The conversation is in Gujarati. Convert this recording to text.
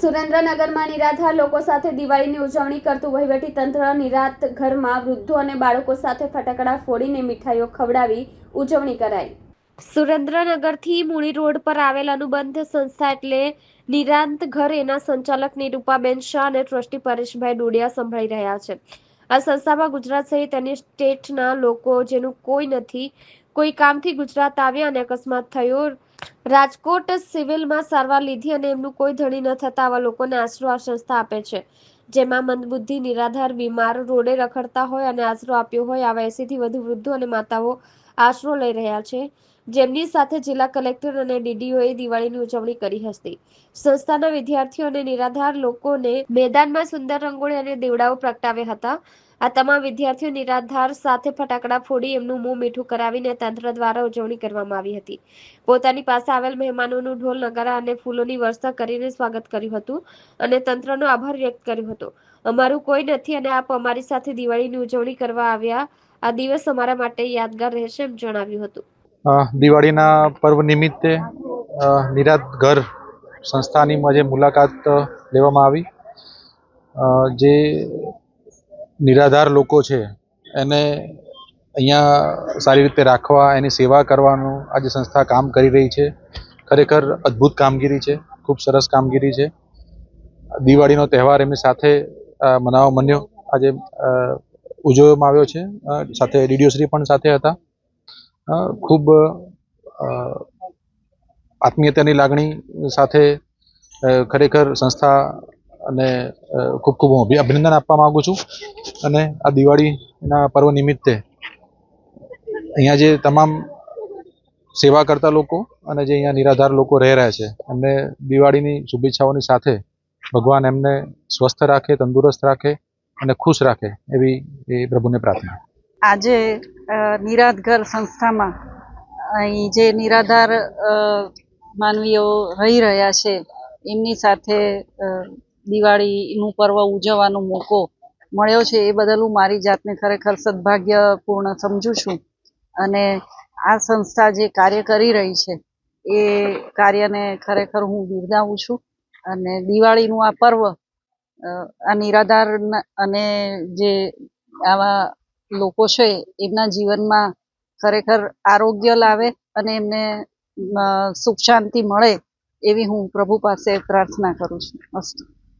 સુરેન્દ્રનગરમાં નિરાધાર લોકો સાથે દિવાળીની ઉજવણી કરતું તંત્ર નિરાત ઘરમાં વૃદ્ધો અને બાળકો સાથે ફટાકડા ફોડીને મીઠાઈઓ ખવડાવી ઉજવણી કરાઈ. સુરેન્દ્રનગરથી મૂળી રોડ પર આવેલ અનુબંધ સંસ્થા એટલે નિરાંત ઘર એના સંચાલક નિરૂપાબેન શાહ અને ટ્રસ્ટી પરેશભાઈ ડોડિયા સંભાળી રહ્યા છે. આ સંસ્થામાં ગુજરાત સહિત અન્ય સ્ટેટના લોકો જેનું કોઈ નથી, કોઈ કામથી ગુજરાત આવ્યા અને અકસ્માત થયો રાજકોટ સિવિલમાં સારવાર લીધી અને એમનું કોઈ ધણી ન થતા આવા લોકોને આશરો આ સંસ્થા આપે છે. જેમાં મંદબુદ્ધિ, નિરાધાર, બીમાર, રોડે રખડતા હોય અને આશરો આપ્યો હોય, આવા એસીથી વધુ વૃદ્ધો અને માતાઓ આશરો લઈ રહ્યા છે. જેમની સાથે જિલ્લા કલેક્ટર અને ડીડીઓએ દિવાળીની ઉજવણી કરી હતી. સંસ્થાના વિદ્યાર્થીઓ અને નિરાધાર લોકોને મેદાનમાં સુંદર રંગોળી અને દેવડાઓ પ્રગટાવ્યા હતા. આ તમામ વિદ્યાર્થીઓ નિરાધાર સાથે ફટાકડા ફોડી એમનું મોં મીઠું કરાવીને તંત્ર દ્વારા ઉજવણી કરવામાં આવી હતી. પોતાની પાસે આવેલ મહેમાનોનું ઢોલ, નગારા અને ફૂલોની વર્ષા કરીને સ્વાગત કર્યું હતું અને તંત્રનો આભાર વ્યક્ત કર્યો હતો. અમારું કોઈ નથી અને આપ અમારી સાથે દિવાળીની ઉજવણી કરવા આવ્યા. આ દિવસ અમારા માટે યાદગાર રહેશે એમ જણાવ્યું હતું. દિવાળીના પર્વ નિમિત્તે નિરાત ઘર સંસ્થાની આજે મુલાકાત લેવામાં આવી. જે નિરાધાર લોકો છે, એને અહીંયા સારી રીતે રાખવા, એની સેવા કરવાનું આજે સંસ્થા કામ કરી રહી છે. ખરેખર અદ્ભુત કામગીરી છે, ખૂબ સરસ કામગીરી છે. દિવાળીનો તહેવાર એમની સાથે મનાવવા મન્યો આજે ઉજવવામાં આવ્યો છે. સાથે ડીડીઓશ્રી પણ સાથે હતા. ખૂબ આત્મીયતાની લાગણી સાથે ખરેખર સંસ્થા અને ખૂબ ખૂબ હું અભિ- અભિનંદન આપવા માગું છું. અને આ દિવાળીના પર્વ નિમિત્તે અહીંયા જે તમામ સેવા કરતા લોકો અને જે અહીંયા નિરાધાર લોકો રહી રહ્યા છે, એમને દિવાળીની શુભેચ્છાઓની સાથે ભગવાન એમને સ્વસ્થ રાખે, તંદુરસ્ત રાખે અને ખુશ રાખે એવી એ પ્રભુને પ્રાર્થના. આજે નિરાધઘર સંસ્થામાં અહીં જે નિરાધાર માનવીઓ રહી રહ્યા છે, એમની સાથે દિવાળીનું પર્વ ઉજવવાનો મોકો મળ્યો છે, એ બદલ હું મારી જાતને ખરેખર સદભાગ્યપૂર્ણ સમજું છું. અને આ સંસ્થા જે કાર્ય કરી રહી છે, એ કાર્યને ખરેખર હું બિરદાવું છું. અને દિવાળીનું આ પર્વ આ નિરાધાર અને જે આવા લોકો છે, એમના જીવનમાં ખરેખર આરોગ્ય લાવે અને એમને સુખ શાંતિ મળે એવી હું પ્રભુ પાસે પ્રાર્થના કરું છું. અસ્તુ